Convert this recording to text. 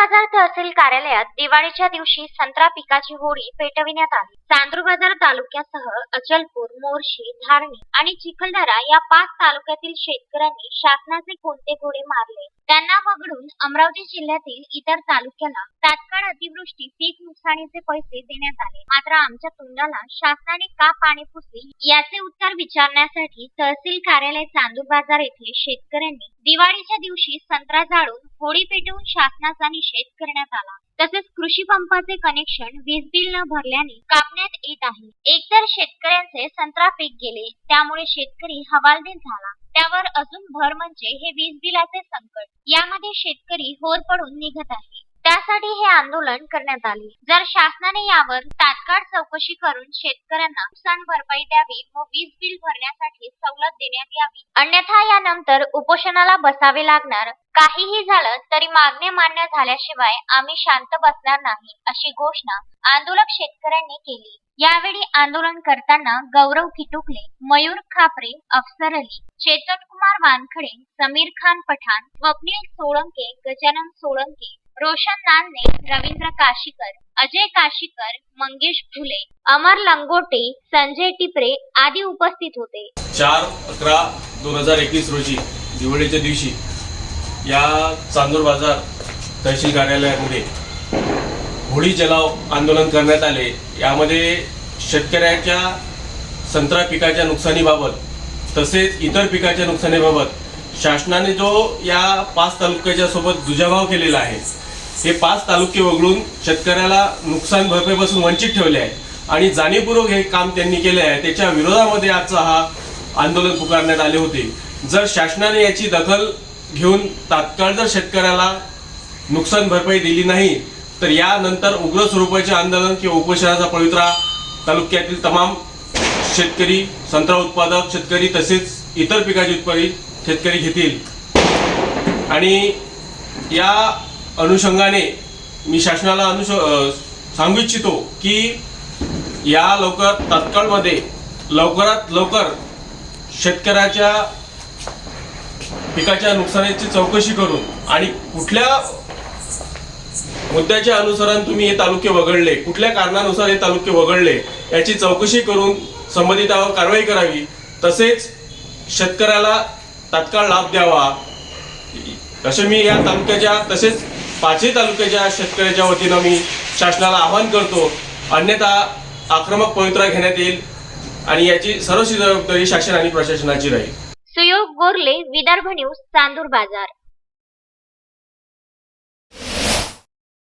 बाजार तहसील कार्यालयात दिवाळीच्या दिवशी संत्रा पिकाची होळी पेटविण्यात आली. चांदूरबाजार तालुक्यासह अचलपूर मोर्शी धारणी आणि चिखलदरा या पाच तालुक्यातील शेतकऱ्यांनी शासनाचे कोणते घोडे मारले? त्यांना वगळून अमरावती जिल्ह्यातील इतर तालुक्याला तात्काळ अतिवृष्टी पीक नुकसानीचे पैसे देण्यात आले. मात्र आमच्या तोंडाला शासनाने का पाणी पुसले याचे उत्तर विचारण्यासाठी तहसील कार्यालय चांदूर बाजार येथे शेतकऱ्यांनी दिवाळीच्या दिवशी संत्रा जाळून होळी पेटवून शासनाचा निषेध करण्यात आला. तसेच कृषी पंपाचे कनेक्शन वीज बिल न भरल्याने कापण्यात येत आहे. एकतर शेतकऱ्यांचे संत्रा पीक गेले त्यामुळे शेतकरी हवालदिल झाला. त्यावर अजून भर म्हणजे हे वीज बिलाचे संकट. यामध्ये शेतकरी होर पडून निघत आहे. त्यासाठी हे आंदोलन करण्यात आले. जर शासनाने यावर तात्काळ चौकशी करून शेतकऱ्यांना नुकसान भरपाई द्यावी व वीज बिल भरण्यासाठी सवलत देण्यात यावी अन्यथा यानंतर उपोषणाला बसावे लागणार काहीही झालं तरी मागण्या मान्य झाल्याशिवाय आम्ही शांत बसणार नाही अशी घोषणा आंदोलक शेतकऱ्यांनी केली. यावेळी आंदोलन करताना गौरव किटुकले मयूर खापरे अफसर अली चेतन कुमार वानखडे समीर खान पठाण स्वप्नील सोळंके गजानन सोळंके रोशन नानने रवींद्र काशीकर अजय काशीकर मंगेश फुले अमर लंगोटे संजय टिपरे आदी उपस्थित होते. चार अकरा दोन हजार एकवीस रोजी दिवाळीच्या दिवशी या चांदूर बाजार तहसील कार्यालयामध्ये होळी जलाव आंदोलन करण्यात आले. यामध्ये शेतकऱ्याच्या संत्रा पिकाच्या नुकसानीबाबत तसेच इतर पिकाच्या नुकसानीबाबत शासनाने जो या पाच तालुक्याच्या सोबत दुजाभाव केलेला आहे हे पाच तालुके वगळून शेतकऱ्याला नुकसान भरपाईपासून वंचित ठेवले आहे आणि जाणीवपूर्वक हे काम त्यांनी केले आहे. त्याच्या विरोधामध्ये आजचा हा आंदोलन पुकारण्यात आले होते. जर शासनाने याची दखल घेऊन तात्काळ जर शेतकऱ्याला नुकसान भरपाई दिली नाही तर यानंतर उग्र स्वरूपाचे आंदोलन किंवा उपोषणाचा पवित्रा तालुक्यातील तमाम शेतकरी संत्रा उत्पादक शेतकरी तसेच इतर पिकाचे उत्पादित शेतकरी घेतील. आणि या अनुषंगाने मी शासनाला अनुष सांगू इच्छितो की या लवकर तात्काळमध्ये लवकरात लवकर शेतकऱ्याच्या पिकाच्या नुकसानीची चौकशी करून आणि कुठल्या मुद्द्याच्या अनुसरण तुम्ही हे तालुके वगळले कुठल्या कारणानुसार हे तालुके वगळले याची चौकशी करून संबंधितावर कारवाई करावी. तसेच शेतकऱ्याला तात्काळ लाभ द्यावा. असे मी या तालुक्याच्या तसेच पाचही तालुक्याच्या शेतकऱ्याच्या वतीनं मी शासनाला आवाहन करतो. अन्यथा आक्रमक पवित्रा घेण्यात येईल आणि याची सर्वस्वी जबाबदारी शासन आणि प्रशासनाची राहील. सुयोग गोरले विदर्भ न्यूज चांदूर बाजार.